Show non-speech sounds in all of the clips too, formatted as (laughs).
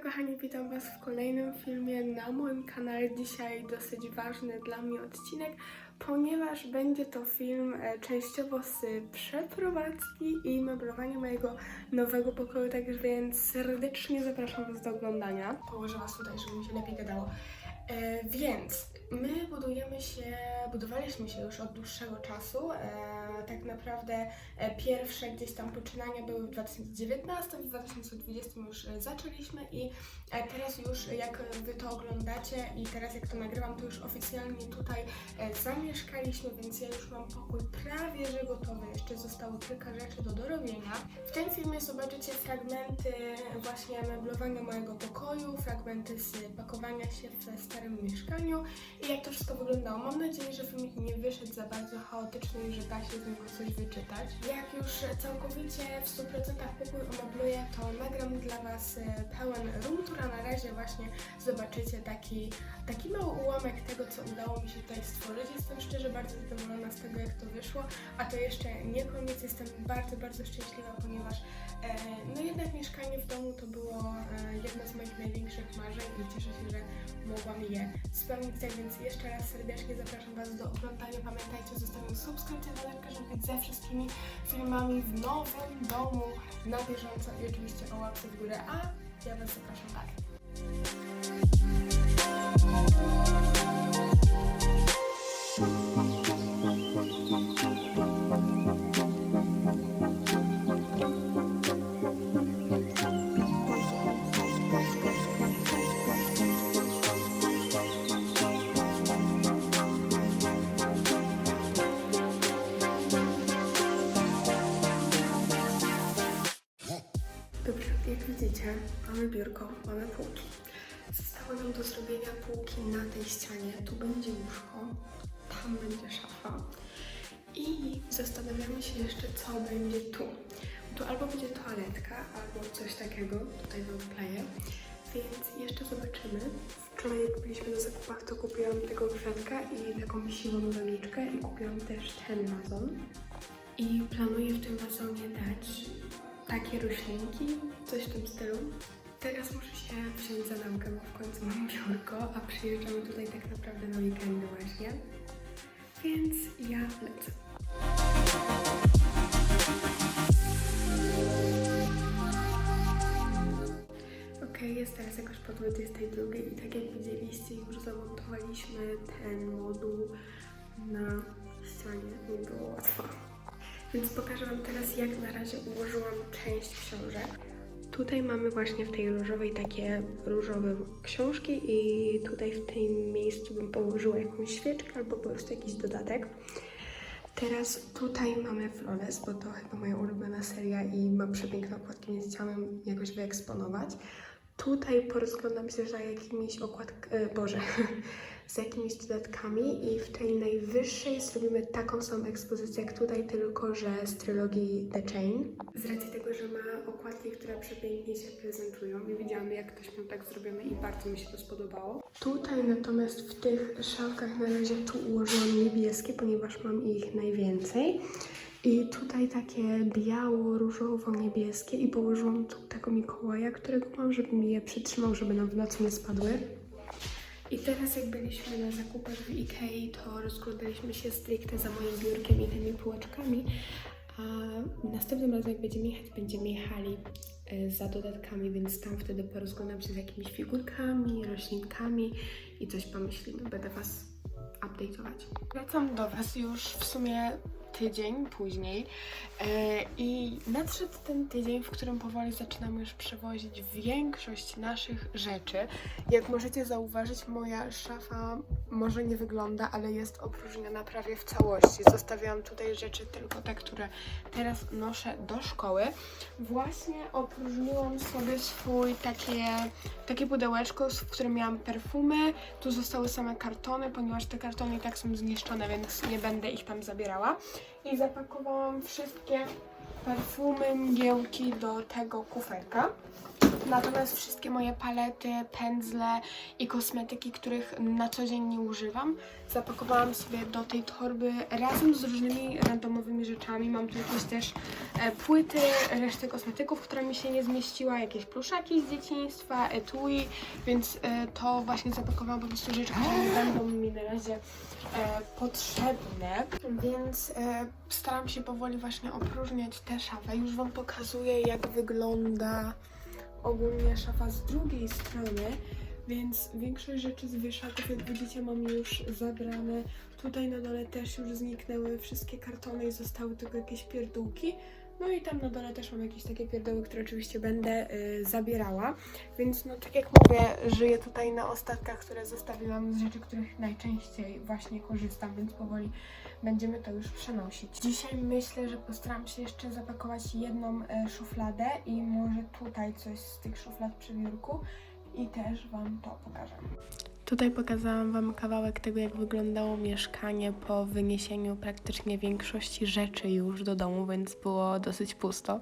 kochani, witam Was w kolejnym filmie na moim kanale. Dzisiaj dosyć ważny dla mnie odcinek, ponieważ będzie to film e, częściowo z przeprowadzki i meblowania mojego nowego pokoju, tak więc serdecznie zapraszam Was do oglądania. Położę Was tutaj, żeby mi się lepiej gadało. E, więc my budujemy się, budowaliśmy się już od dłuższego czasu. E, tak naprawdę e, pierwsze gdzieś tam poczynania były w 2019, w 2020 już e, zaczęliśmy i teraz już jak Wy to oglądacie i teraz jak to nagrywam, to już oficjalnie tutaj zamieszkaliśmy, więc ja już mam pokój prawie że gotowy. Jeszcze zostało kilka rzeczy do dorobienia. W tym filmie zobaczycie fragmenty właśnie meblowania mojego pokoju, fragmenty z pakowania się w starym mieszkaniu i jak to wszystko wyglądało. Mam nadzieję, że filmik nie wyszedł za bardzo chaotyczny i że da się z niego coś wyczytać. Jak już całkowicie w 100% pokój omebluję, to nagram dla Was e, pełen room tour, a na razie właśnie zobaczycie taki, taki mały ułamek tego, co udało mi się tutaj stworzyć. Jestem szczerze bardzo zadowolona z tego, jak to wyszło, a to jeszcze nie koniec. Jestem bardzo, bardzo szczęśliwa, ponieważ e, no jednak mieszkanie w domu to było e, jedno z moich największych marzeń i cieszę się, że mogłam je spełnić. Tak więc jeszcze raz serdecznie zapraszam Was do oglądania. Pamiętajcie o zostawieniu subskrypcji na lajka, żeby być ze wszystkimi filmami w nowym domu na bieżąco i oczywiście o łapce w górę, a ja Was zapraszam dalej. Biurko, mamy półki. Zostało nam do zrobienia półki na tej ścianie. Tu będzie łóżko, tam będzie szafa. I zastanawiamy się jeszcze, co będzie tu. Tu albo będzie toaletka, albo coś takiego. Tutaj mam kleję. Więc jeszcze zobaczymy. Wczoraj jak byliśmy na zakupach, to kupiłam tego kwiatka i taką siwą doniczkę i kupiłam też ten wazon. I planuję w tym wazonie dać takie roślinki, coś w tym stylu. Teraz muszę się wziąć za naukę, bo w końcu mam biurko, a przyjeżdżamy tutaj tak naprawdę na weekendy właśnie. Więc ja lecę. Okej, jest teraz jakoś po 22 i tak jak widzieliście, już zamontowaliśmy ten moduł na ścianie. Nie było łatwo. Więc pokażę Wam teraz, jak na razie ułożyłam część książek. Tutaj mamy właśnie w tej różowej takie różowe książki i tutaj w tym miejscu bym położyła jakąś świeczkę albo po prostu jakiś dodatek. Teraz tutaj mamy Flawless, bo to chyba moja ulubiona seria i ma przepiękne okładki, więc chciałam jakoś wyeksponować. Tutaj porozglądam się za jakimiś okładkami, e, Boże, (laughs) z jakimiś dodatkami i w tej najwyższej zrobimy taką samą ekspozycję jak tutaj, tylko że z trylogii The Chain. Z racji tego, że ma okładki, które przepięknie się prezentują i widziałam jak ktoś miał tak zrobione i bardzo mi się to spodobało. Tutaj natomiast w tych szafkach na razie tu ułożyłam niebieskie, ponieważ mam ich najwięcej. I tutaj takie biało-różowo-niebieskie i położyłam tu tego Mikołaja, którego mam, żeby mi je przytrzymał, żeby nam w nocy nie spadły. I teraz jak byliśmy na zakupach w Ikei, to rozglądaliśmy się stricte za moim biurkiem i tymi półeczkami, a następnym razem jak będziemy jechać, będziemy jechali e, za dodatkami, więc tam wtedy porozglądam się z jakimiś figurkami, roślinkami i coś pomyślimy. Będę Was update'ować. Wracam do Was już w sumie tydzień później e, i nadszedł ten tydzień, w którym powoli zaczynamy już przewozić większość naszych rzeczy. Jak możecie zauważyć, moja szafa może nie wygląda, ale jest opróżniona prawie w całości. Zostawiałam tutaj rzeczy tylko te, które teraz noszę do szkoły. Właśnie opróżniłam sobie swój takie, takie pudełeczko, w którym miałam perfumy. Tu zostały same kartony, ponieważ te kartony i tak są zniszczone, więc nie będę ich tam zabierała. I zapakowałam wszystkie perfumy, mgiełki do tego kuferka. Natomiast wszystkie moje palety, pędzle i kosmetyki, których na co dzień nie używam, zapakowałam sobie do tej torby razem z różnymi randomowymi rzeczami. Mam tu jakieś też e, płyty, resztę kosmetyków, która mi się nie zmieściła, jakieś pluszaki z dzieciństwa, etui, więc e, to właśnie zapakowałam po prostu rzeczy, które będą mi na razie e, potrzebne. Więc staram się powoli właśnie opróżniać tę szafę. Już Wam pokazuję, jak wygląda ogólnie szafa z drugiej strony, więc większość rzeczy z wieszaków, jak widzicie, mam już zabrane. Tutaj na dole też już zniknęły wszystkie kartony i zostały tylko jakieś pierdółki. No i tam na dole też mam jakieś takie pierdoły, które oczywiście będę y, zabierała. Więc no tak jak mówię, żyję tutaj na ostatkach, które zostawiłam z rzeczy, których najczęściej właśnie korzystam, więc powoli będziemy to już przenosić. Dzisiaj myślę, że postaram się jeszcze zapakować jedną e, szufladę i może tutaj coś z tych szuflad przy biurku i też Wam to pokażę. Tutaj pokazałam Wam kawałek tego, jak wyglądało mieszkanie po wyniesieniu praktycznie większości rzeczy już do domu, więc było dosyć pusto.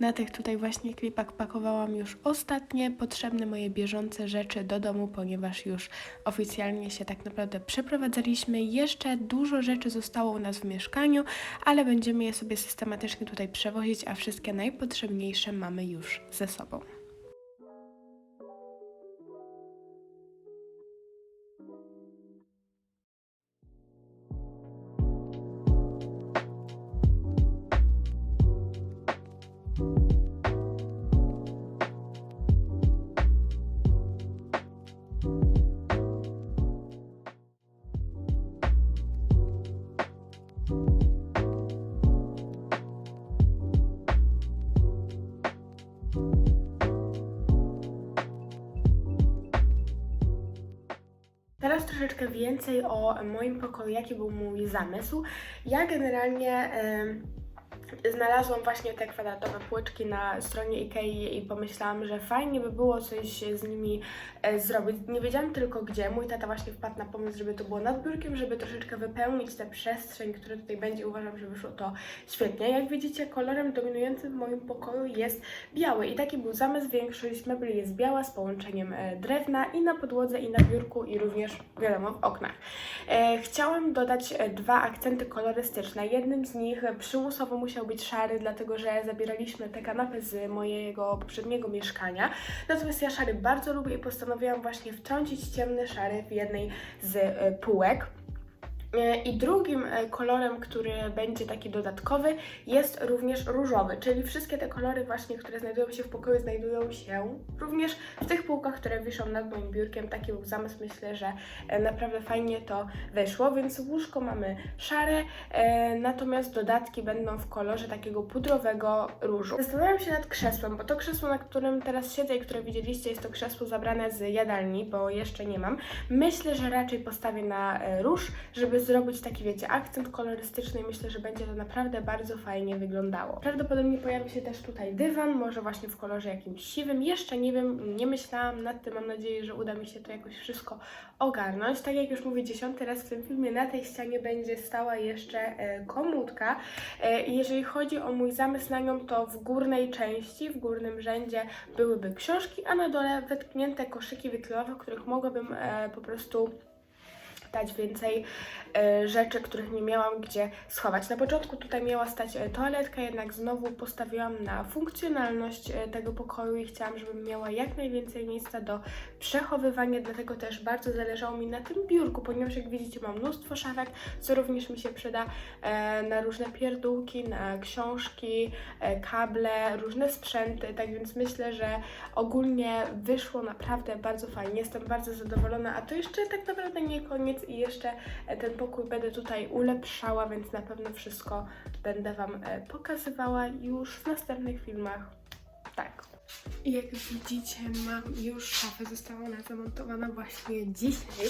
Na tych tutaj właśnie klipach pakowałam już ostatnie potrzebne moje bieżące rzeczy do domu, ponieważ już oficjalnie się tak naprawdę przeprowadzaliśmy. Jeszcze dużo rzeczy zostało u nas w mieszkaniu, ale będziemy je sobie systematycznie tutaj przewozić, a wszystkie najpotrzebniejsze mamy już ze sobą. Teraz troszeczkę więcej o moim pokoju, jaki był mój zamysł. Ja generalnie em, znalazłam właśnie te kwadratowe płyczki na stronie Ikei i pomyślałam, że fajnie by było coś z nimi e, zrobić. Nie wiedziałam tylko gdzie. Mój tata właśnie wpadł na pomysł, żeby to było nad biurkiem, żeby troszeczkę wypełnić tę przestrzeń, która tutaj będzie. Uważam, że wyszło to świetnie. Jak widzicie, kolorem dominującym w moim pokoju jest biały i taki był zamysł. Większość mebli jest biała z połączeniem e, drewna i na podłodze, i na biurku, i również, wiadomo, w oknach. E, Chciałam dodać dwa akcenty kolorystyczne. Jednym z nich przymusowo musiał być szary, dlatego że zabieraliśmy tę kanapę z mojego poprzedniego mieszkania. Natomiast ja szary bardzo lubię i postanowiłam właśnie wtrącić ciemny szary w jednej z e, półek. E, I drugim e, kolorem, który będzie taki dodatkowy, jest również różowy, czyli wszystkie te kolory właśnie, które znajdują się w pokoju, znajdują się również w tych półkach, które wiszą nad moim biurkiem. Taki był zamysł, myślę, że e, naprawdę fajnie to wyszło, więc łóżko mamy szare, natomiast dodatki będą w kolorze takiego pudrowego różu. Zastanawiam się nad krzesłem, bo to krzesło, na którym teraz siedzę i które widzieliście, jest to krzesło zabrane z jadalni, bo jeszcze nie mam. Myślę, że raczej postawię na róż, żeby zrobić taki, wiecie, akcent kolorystyczny myślę, że będzie to naprawdę bardzo fajnie wyglądało. Prawdopodobnie pojawi się też tutaj dywan, może właśnie w kolorze jakimś siwym. Jeszcze nie wiem, nie myślałam nad tym, mam nadzieję, że uda mi się to jakoś wszystko ogarnąć. Tak jak już mówię dziesiąty raz w tym filmie, na tej ścianie będzie stała jeszcze e, komódka. E, jeżeli chodzi o mój zamysł na nią, to w górnej części, w górnym rzędzie byłyby książki, a na dole wetknięte koszyki wyklejowe, w których mogłabym e, po prostu dać więcej e, rzeczy, których nie miałam gdzie schować. Na początku tutaj miała stać e, toaletka, jednak znowu postawiłam na funkcjonalność e, tego pokoju i chciałam, żebym miała jak najwięcej miejsca do przechowywania, dlatego też bardzo zależało mi na tym biurku, ponieważ jak widzicie mam mnóstwo szafek, co również mi się przyda na różne pierdółki, na książki, kable, różne sprzęty, tak więc myślę, że ogólnie wyszło naprawdę bardzo fajnie. Jestem bardzo zadowolona, a to jeszcze tak naprawdę nie koniec i jeszcze ten pokój będę tutaj ulepszała, więc na pewno wszystko będę Wam e, pokazywała już w następnych filmach. Tak. Jak widzicie, mam już szafę, została ona zamontowana właśnie dzisiaj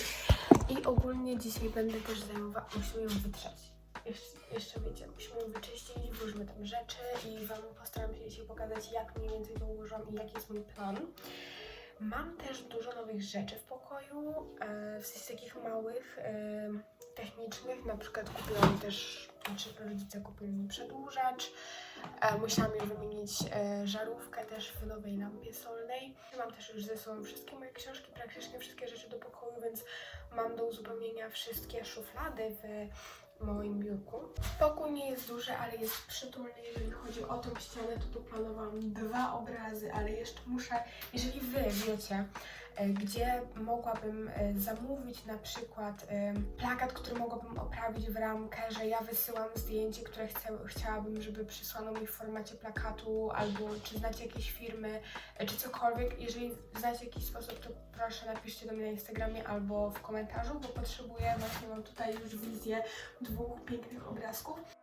i ogólnie dzisiaj będę też zajmowała, musimy ją wytrzeć. Jeszcze, jeszcze wiecie, musimy ją wyczyścić, włożymy tam rzeczy i Wam postaram się dzisiaj pokazać, jak mniej więcej to ułożyłam i jaki jest mój plan. Mam też dużo nowych rzeczy w pokoju, e, w sensie takich małych, e, technicznych. Na przykład kupiłam też, znaczy rodzice kupili mi przedłużacz, E, musiałam już wymienić żarówkę też w nowej lampie solnej. Mam też już ze sobą wszystkie moje książki, praktycznie wszystkie rzeczy do pokoju, więc mam do uzupełnienia wszystkie szuflady w moim biurku. Pokój nie jest duży, ale jest przytulny. Jeżeli chodzi o tą ścianę, to tu planowałam dwa obrazy, ale jeszcze muszę, jeżeli wy wiecie, gdzie mogłabym e, zamówić na przykład e, plakat, który mogłabym oprawić w ramkę, że ja wysyłam zdjęcie, które chcę, chciałabym, żeby przysłano mi w formacie plakatu, albo czy znacie jakieś firmy, e, czy cokolwiek. Jeżeli znacie jakiś sposób, to proszę napiszcie do mnie na Instagramie albo w komentarzu, bo potrzebuję, właśnie mam tutaj już wizję dwóch pięknych obrazków.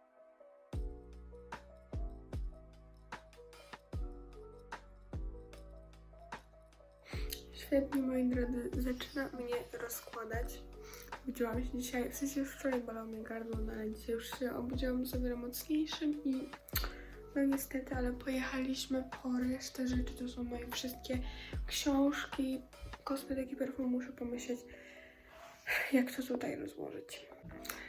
Świetnie, moi drodzy, zaczyna mnie rozkładać. Obudziłam się dzisiaj, w sensie już wczoraj bolał mnie gardło, no ale dzisiaj już się obudziłam z o wiele mocniejszym i no niestety, ale pojechaliśmy po resztę rzeczy, to są moje wszystkie książki, kosmetyki, perfum, muszę pomyśleć, jak to tutaj rozłożyć.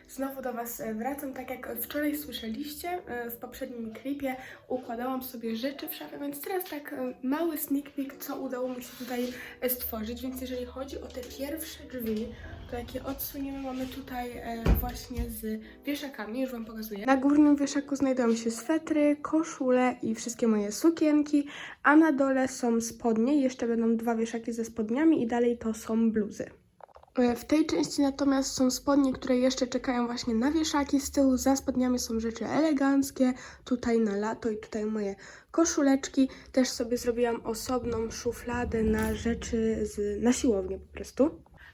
Znowu do Was e, wracam, tak jak wczoraj słyszeliście e, w poprzednim klipie, układałam sobie rzeczy w szafie, więc teraz tak e, mały sneak peek, co udało mi się tutaj stworzyć, więc jeżeli chodzi o te pierwsze drzwi, to jakie odsuniemy, mamy tutaj właśnie z wieszakami, już Wam pokazuję. Na górnym wieszaku znajdują się swetry, koszule i wszystkie moje sukienki, a na dole są spodnie, jeszcze będą dwa wieszaki ze spodniami i dalej to są bluzy. E, W tej części natomiast są spodnie, które jeszcze czekają właśnie na wieszaki. Z tyłu za spodniami są rzeczy eleganckie. Tutaj na lato i tutaj moje koszuleczki. Też sobie zrobiłam osobną szufladę na rzeczy z, na siłownię po prostu.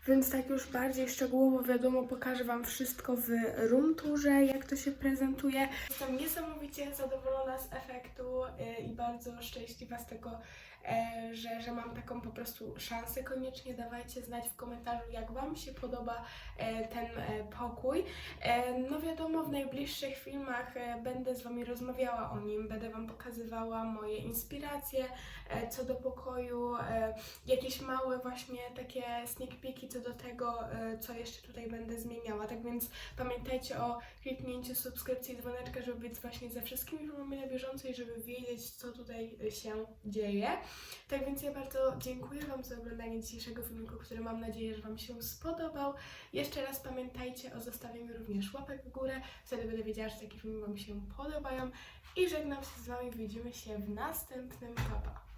Więc tak już bardziej szczegółowo wiadomo, pokażę Wam wszystko w room tourze, jak to się prezentuje. Jestem niesamowicie zadowolona z efektu e, i bardzo szczęśliwa z tego, e, że, że mam taką po prostu szansę. Koniecznie dawajcie znać w komentarzu, jak Wam się podoba e, ten e, pokój. No wiadomo, w najbliższych filmach będę z Wami rozmawiała o nim, będę Wam pokazywała moje inspiracje co do pokoju, jakieś małe właśnie takie sneak peeki co do tego, e, co jeszcze tutaj będę zmieniała. Tak więc pamiętajcie o kliknięciu subskrypcji i dzwoneczka, żeby być właśnie ze wszystkimi filmami na bieżąco i żeby wiedzieć, co tutaj się dzieje. Tak więc ja bardzo dziękuję Wam za oglądanie dzisiejszego filmiku, który mam nadzieję, że Wam się spodobał. Jeszcze raz pamiętajcie o zostawieniu również łapek w górę, wtedy będę wiedziała, że takie filmy Wam się podobają. I żegnam się z Wami, widzimy się w następnym papa.